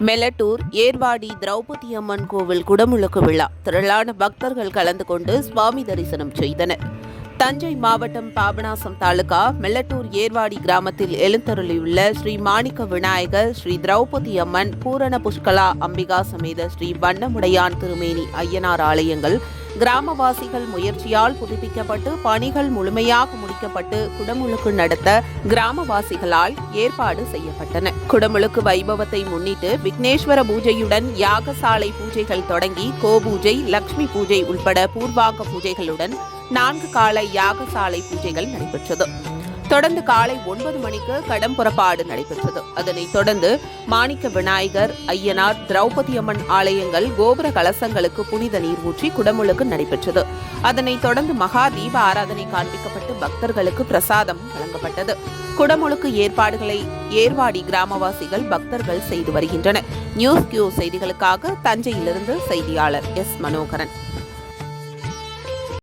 மெலட்டூர் ஏர்வாடி திரௌபதி அம்மன் கோவில் குடமுழுக்கு விழா. திரளான பக்தர்கள் கலந்து கொண்டு சுவாமி தரிசனம் செய்தனர். தஞ்சை மாவட்டம் பாபநாசம் தாலுகா மெல்லட்டூர் ஏர்வாடி கிராமத்தில் எழுந்தருளியுள்ள ஸ்ரீ மாணிக்க விநாயகர் ஸ்ரீ திரௌபதி அம்மன் பூரண புஷ்கலா அம்பிகா சமேத ஸ்ரீ வண்ணமுடையான் திருமேனி ஐயனார் ஆலயங்கள் கிராமவாசிகள் முயற்சியால் புதுப்பிக்கப்பட்டு பணிகள் முழுமையாக முடிக்கப்பட்டு குடமுழுக்கு நடத்த கிராமவாசிகளால் ஏற்பாடு செய்யப்பட்டன. குடமுழுக்கு வைபவத்தை முன்னிட்டு விக்னேஸ்வர பூஜையுடன் யாகசாலை பூஜைகள் தொடங்கி கோபூஜை லக்ஷ்மி பூஜை உட்பட பூர்வாங்க பூஜைகளுடன் நான்கு கால யாகசாலை பூஜைகள் நடைபெற்றது. தொடர்ந்து காலை ஒன்பது மணிக்கு கடம் புறப்பாடு நடைபெற்றது. அதனைத் தொடர்ந்து மாணிக்க விநாயகர் ஐயனார் திரௌபதி அம்மன் ஆலயங்கள் கோபுர கலசங்களுக்கு புனித நீர் ஊற்றி குடமுழுக்கு நடைபெற்றது. அதனைத் தொடர்ந்து மகா தீப ஆராதனை காண்பிக்கப்பட்டு பக்தர்களுக்கு பிரசாதம் வழங்கப்பட்டது. குடமுழுக்கு ஏற்பாடுகளை ஏர்வாடி கிராமவாசிகள் பக்தர்கள் செய்து வருகின்றனர். நியூஸ் கியூ செய்திகளுக்காக தஞ்சையிலிருந்து செய்தியாளர் எஸ். மனோகரன்.